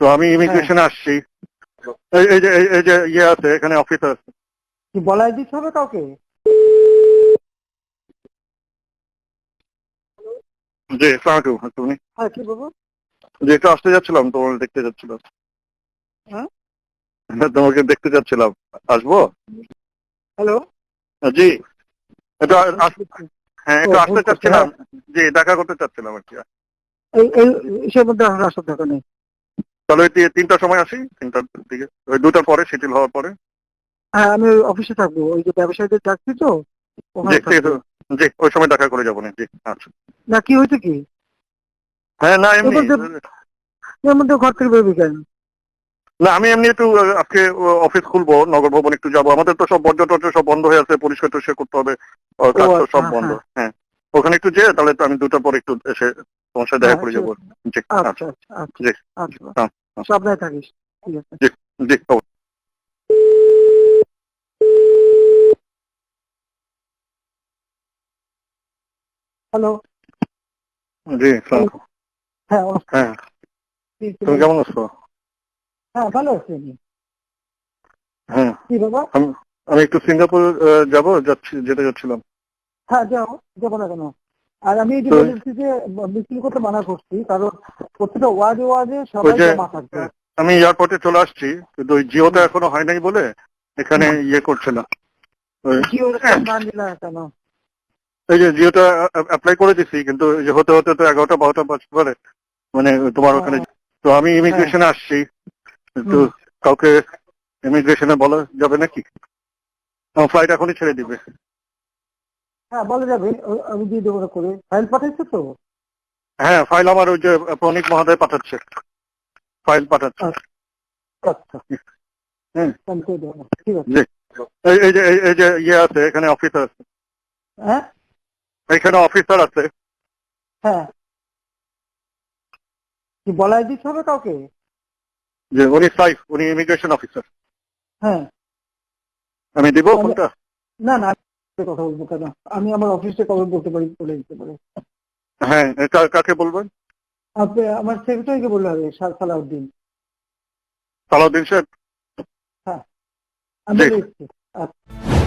তো আমি ইমিগ্রেশনে আসছি। এই যে এই- যে ইয়ে আছে এখানে অফিস আছে। কি বলাই দিতে হবে কাউকে? জি সালামালাইকুম তুমি? হ্যাঁ কি বলব? যে একটু আসতে যাচ্ছিলাম তোমার দেখতে যাচ্ছিলাম। হ্যাঁ? তোমাকে দেখতে যাচ্ছিলাম। আসব? হ্যালো? জি। একটু আ- হ্যাঁ একটু আসতে চাচ্ছিলাম। জি দেখা করতে চাচ্ছিলাম আর কি। এই এই মধ্যে আসার দরকার নেই তাহলে ওই তিনটার সময় আসি তিনটার দিকে। ওই দুটার পরে শিথিল হওয়ার পরে। হ্যাঁ আমি অফিসে থাকব। ওই যে ব্যবসায়ীদের ডাকছি তো জি ওই সময় দেখা করে যাব না। জি আচ্ছা। না কি হয়েছে কি? হ্যাঁ না এমনি। এর মধ্যে ঘর থেকে বেরোবি কেন? না আমি এমনি একটু আজকে অফিস খুলবো নগর ভবন একটু যাব। আমাদের তো সব বর্জ্য টর্জ্য সব বন্ধ হয়ে আছে পরিষ্কার টরিষ্কার করতে হবে আচ্ছা, সব বন্ধ। হ্যাঁ। ওখানে একটু যেয়ে তাহলে তো আমি দুটার পর একটু এসে তোমার সাথে দেখা হ্যাঁ, করে যাব। জি আচ্ছা আচ্ছা। আচ্ছা আচ্ছা। জি আচ্ছা। হ্যাঁ, হ্যাঁ। সাবধানে থাকিস ঠিক আছে? জি হ্যালো জি হ্যাঁ হ্যাঁ। তুমি কেমন আছো? হ্যাঁ ভালো আছি আমি। হ্যাঁ। কি বাবা? আমি একটু সিঙ্গাপুর যাব যাচ্ছি যেতে যাচ্ছিলাম। হ্যাঁ যাও যাব না কেন? আর আমি যে তো- যে মিছিল করতে মানা করছি কারণ প্রত্যেকটা ওয়ার্ডে ওয়ার্ডে সবাই জমা থাকবে আমি এয়ারপোর্টে চলে আসছি কিন্তু ওই জিওটা এখনও হয় নাই বলে এখানে ইয়ে করছে না। এই যে জিওটা অ্যাপ্লাই করে দিছি কিন্তু যে হতে হতে তো এগারোটা বারোটা বাজতে পারে। মানে তোমার ওখানে তো আমি ইমিগ্রেশনে আসছি একটু হুম। কাউকে ইমিগ্রেশনে বলা যাবে নাকি? ফ্লাইট এখনই ছেড়ে দিবে। হ্যাঁ বলা যাবে। আমি দিয়ে দেবো করে। ফাইল পাঠাইছো তো? হ্যাঁ ফাইল আমার ওই যে প্রণীত মহোদয় পাঠাচ্ছে। ফাইল পাঠাচ্ছে। আচ্ছা। না। ঠিক আছে। এই- যে এই- এই যে ইয়ে আছে এখানে অফিসার আছে। হ্যাঁ? এখানে অফিসার আছে। হ্যাঁ। কি বলাই দিতে হবে কাউকে? যে উনি সাইফ উনি ইমিগ্রেশন অফিসার হ্যাঁ। আমি দিব ফোনটা? না না কথা বলব কেন? আমি আমার অফিসে কবে বলতে পারি বলে দিতে পারি? হ্যাঁ কাকে বলবেন? আপনি আমার সেক্রেটারিকে বললে হবে সাল সালাউদ্দিন। সালাউদ্দিন সাহেব আমি দেখছি। আচ্ছা।